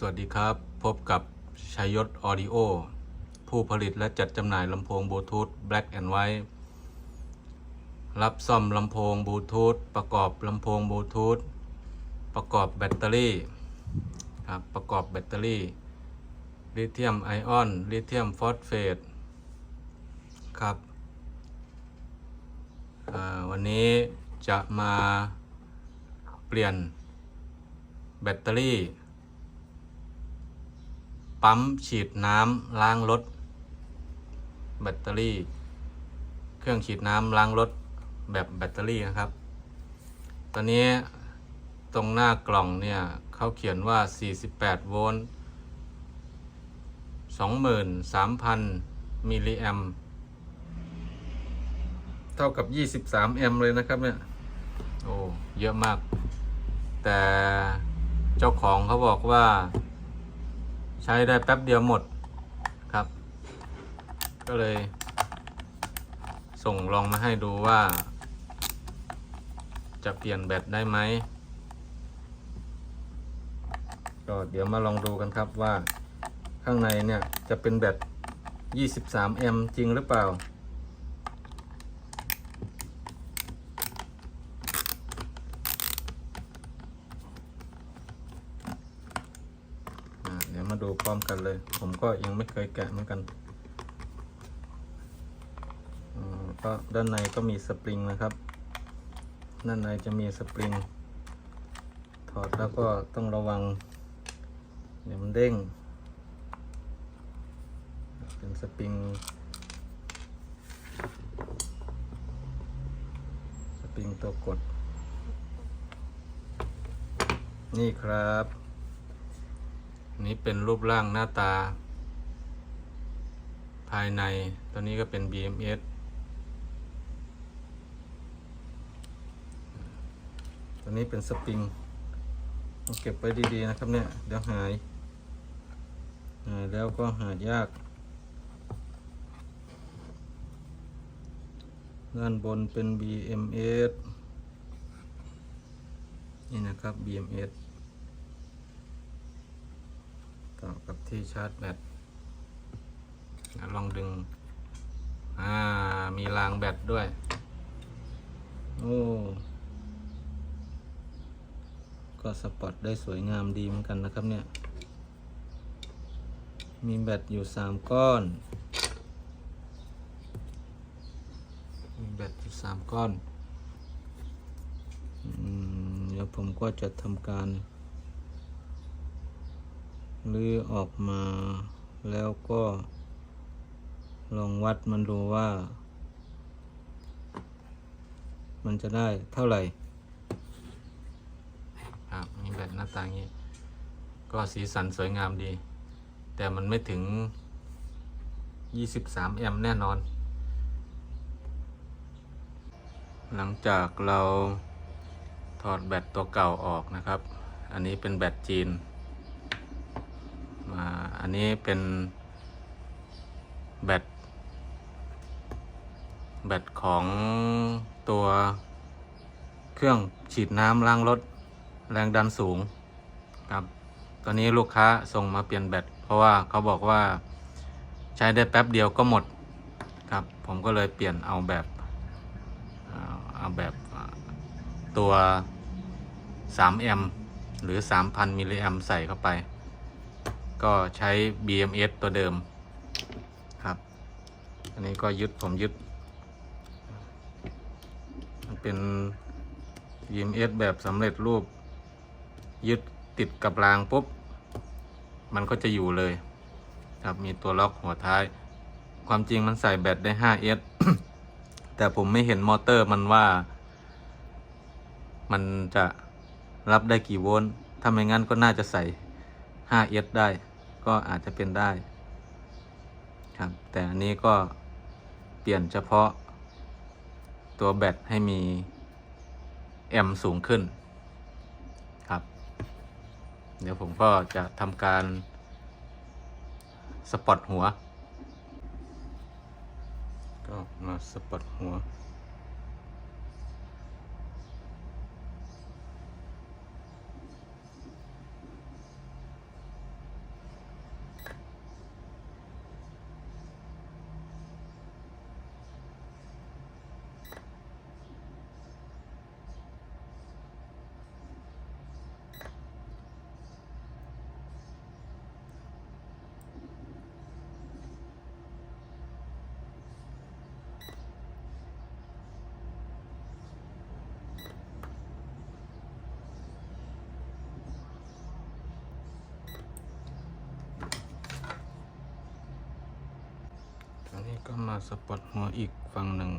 สวัสดีครับ พบกับชัยยศออดิโอ ผู้ผลิตและจัดจำหน่ายลำโพงบลูทูธ Black and White รับซ่อมลำโพงบลูทูธประกอบลำโพงบลูทูธประกอบแบตเตอรี่ครับประกอบแบตเตอรี่ลิเธียมไอออนลิเธียมฟอสเฟตครับวันนี้จะมาเปลี่ยนแบตเตอรี่ ปั๊มฉีดน้ำล้างรถ แบตเตอรี่ เครื่องฉีดน้ำล้างรถแบบแบตเตอรี่นะครับ ตอนนี้ตรงหน้ากล่องเนี่ยเขาเขียนว่า 48 โวลต์ 23,000 มิลลิแอมเท่ากับ 23 แอมเลยนะครับเนี่ย โอ้ เยอะมาก แต่เจ้าของเขาบอกว่า ใช้ได้แป๊บเดียวหมดครับ ก็เลย ส่งลองมาให้ดูว่า จะเปลี่ยนแบตได้ไหมก็เดี๋ยวมาลองดูกันครับว่าข้างในเนี่ยจะเป็นแบต 23 แอมป์จริงหรือเปล่า อ่าเดี๋ยว มาดูพร้อมกันเลย ผมก็ยังไม่เคยแกะเหมือนกันอ่าก็ด้านในก็มีสปริงนะครับ ด้านในจะมีสปริง ถอดแล้วก็ต้องระวัง เดี๋ยวมันเด้ง เป็นสปริง สปริงตัวกด นี่ครับ นี่เป็นรูปร่างหน้าตา ภายใน ตัวนี้ก็เป็น BMS ตัวนี้เป็นสปริงเก็บไว้ดีๆนะครับเนี่ย เดี๋ยวหายหายแล้วก็หายาก ด้านบนเป็น BMS นี่นะครับ BMS ต่อกับที่ชาร์จแบตลองดึง อ่า มีรางแบตด้วย โอ้ ก็สปอตได้สวยงามดีเหมือนกันนะครับเนี่ย มีแบตอยู่สามก้อน มีแบตอยู่สามก้อนอืมเดี๋ยวผมก็จะทำการ ลื้อออกมาแล้วก็ ลองวัดมันดูว่า มันจะได้เท่าไหร่ครับมีแบตหน้าต่างี้ ก็สีสันสวยงามดี แต่มันไม่ถึง 23 แอมป์แน่นอน หลังจากเราถอดแบตตัวเก่าออกนะครับ อันนี้เป็นแบตจีน อันนี้เป็นแบตแบตของตัวเครื่องฉีดน้ำล้างรถแรงดันสูงครับ ตอนนี้ลูกค้าส่งมาเปลี่ยนแบตเพราะว่าเขาบอกว่าใช้ได้แป๊บเดียวก็หมดครับ ผมก็เลยเปลี่ยนเอาแบบเอาแบบตัว 3 แอมหรือ 3,000 มิลลิแอมใส่เข้าไป ก็ใช้ BMS ตัวเดิมครับ อันนี้ก็ยึดผมยึด มันเป็น BMS แบบสำเร็จรูป ยึดติดกับรางปุ๊บ มันก็จะอยู่เลย ครับมีตัวล็อกหัวท้าย ความจริงมันใส่แบตได้ 5S แต่ผมไม่เห็นมอเตอร์มันว่า มันจะรับได้กี่โวลต์ถ้าไม่งั้นก็น่าจะใส่ 5S ได้ ก็อาจจะเป็นได้ครับ แต่อันนี้ก็เปลี่ยนเฉพาะ ตัวแบตให้มีแอมสูงขึ้นครับ เดี๋ยวผมก็จะทำการ สปอตหัว ก็มาสปอตหัว ก็มาสปอตหัวอีกฝั่งหนึ่ง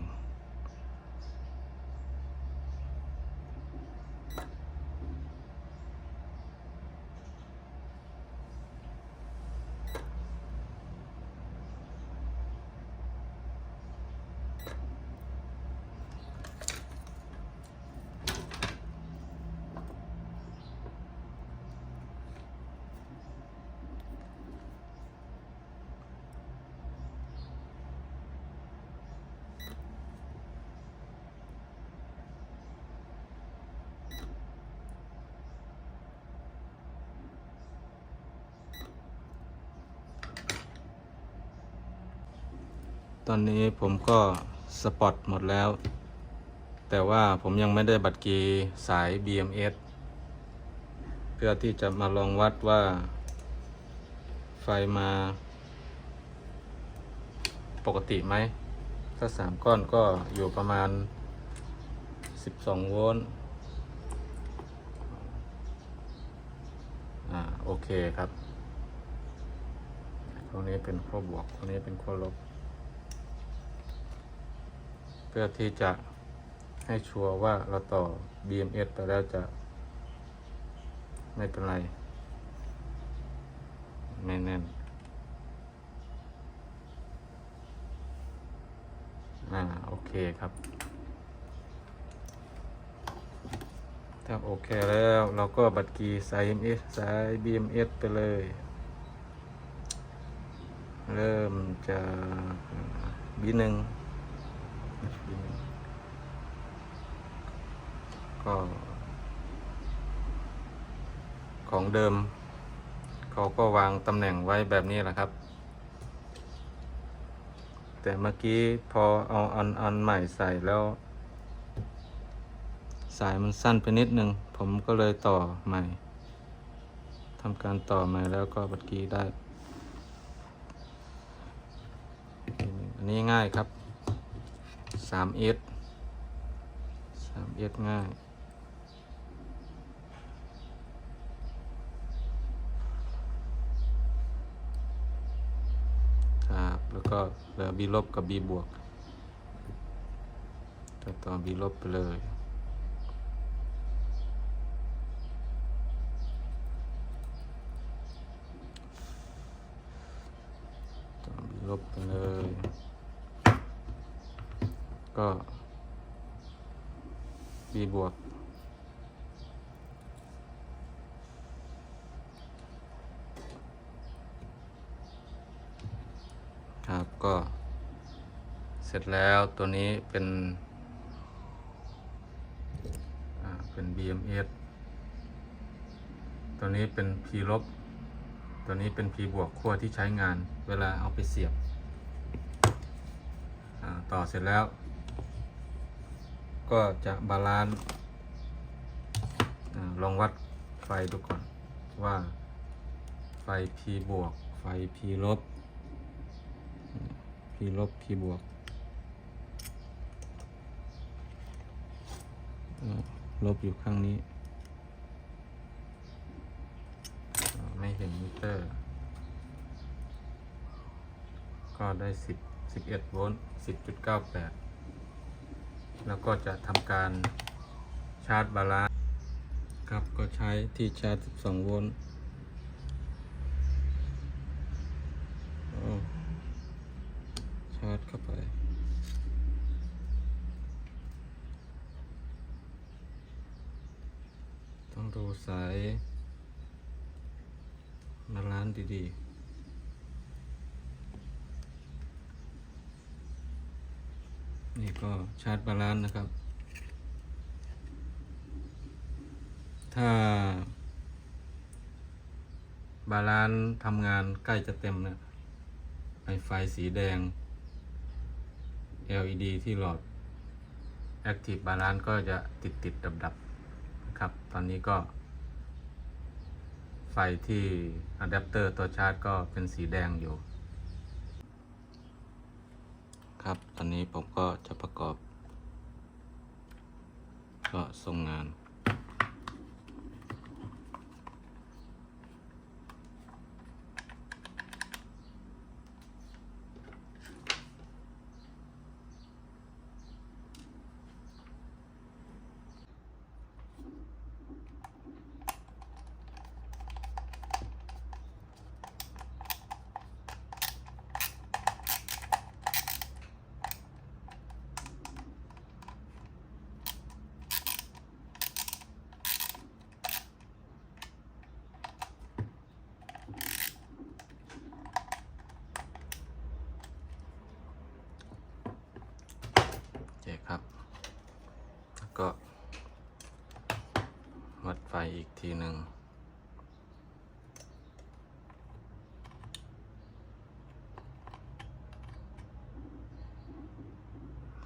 ตอนนี้ผมก็สปอตหมดแล้ว แต่ว่าผมยังไม่ได้บัตรกีสาย BMS เพื่อที่จะมาลองวัดว่า ไฟมา ปกติไหม ถ้าสามก้อนก็อยู่ประมาณ 12 โวลต์อ่าโอเคครับตรงนี้เป็นขั้วบวกตรงนี้เป็นขั้วลบ พื่อที่จะให้ชัวร์ว่าเราต่อ BMS ไปแล้วจะไม่เป็นไร ไม่แน่น อ่า โอเคครับ ถ้าโอเคแล้วเราก็บัตรกีสาย MS สาย BMS ไปเลย เริ่มจากบีหนึ่ง ก็ ของเดิม เขาก็วางตำแหน่งไว้แบบนี้แหละครับ แต่เมื่อกี้พอเอาอันอันใหม่ใส่แล้ว สายมันสั้นไปนิดนึง ผมก็เลยต่อใหม่ทำการต่อใหม่แล้วก็บัดกี้ได้ อันนี้ง่ายครับ 3S 3S ง่ายครับแล้วก็เหลือ B ลบกับ B บวกจะต่อ B ลบไปเลยต่อ B ลบไปเลย ก็ B บวก ครับก็เสร็จแล้วตัวนี้เป็นอ่าเป็น BMS ตัวนี้เป็น P ลบ ตัวนี้เป็น P บวกขั้วที่ใช้งานเวลาเอาไปเสียบอาต่อเสร็จแล้ว ก็จะบาลานซ์ลองวัดไฟดูก่อนว่าไฟ P บวก ไฟ P ลบ P ลบ P บวก ลบอยู่ข้างนี้ ไม่เห็นมิเตอร์ ก็ได้สิบสิบเอ็ดโวลต์สิบจุดเก้า แล้วก็จะทำการชาร์จบาลานครับก็ใช้ที่ชาร์จ 12 โวลต์ชาร์จเข้าไปต้องดูสายมาลานดีๆ นี่ก็ชาร์จบาลานซ์นะครับ ถ้า บาลานซ์ทำงานใกล้จะเต็มเนะไอไฟสีแดง LED ที่หลอด Active Balance ก็จะติดติดดับดับนะครับ ตอนนี้ก็ ไฟที่อะแดปเตอร์ตัวชาร์จก็เป็นสีแดงอยู่ ครับ ตอนนี้ผมก็จะประกอบ ก็ส่งงาน ก ทีหนึ่ง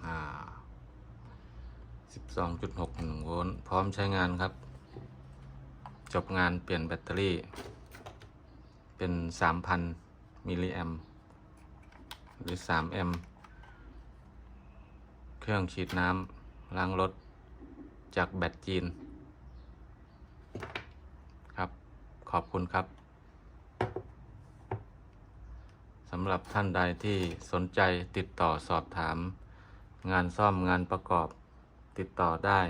อ่า12.61โวลต์พร้อมใช้งานครับ จบงานเปลี่ยนแบตเตอรี่ เป็น3,000มิลลิแอมหรือ3แอมเครื่องฉีดน้ำล้างรถจากแบตจีน ครับ ขอบคุณครับสำหรับท่านใดที่สนใจติดต่อสอบถาม งานซ่อมงานประกอบติดต่อได้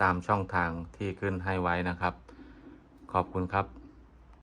ตามช่องทางที่ขึ้นให้ไว้นะครับ ขอบคุณครับ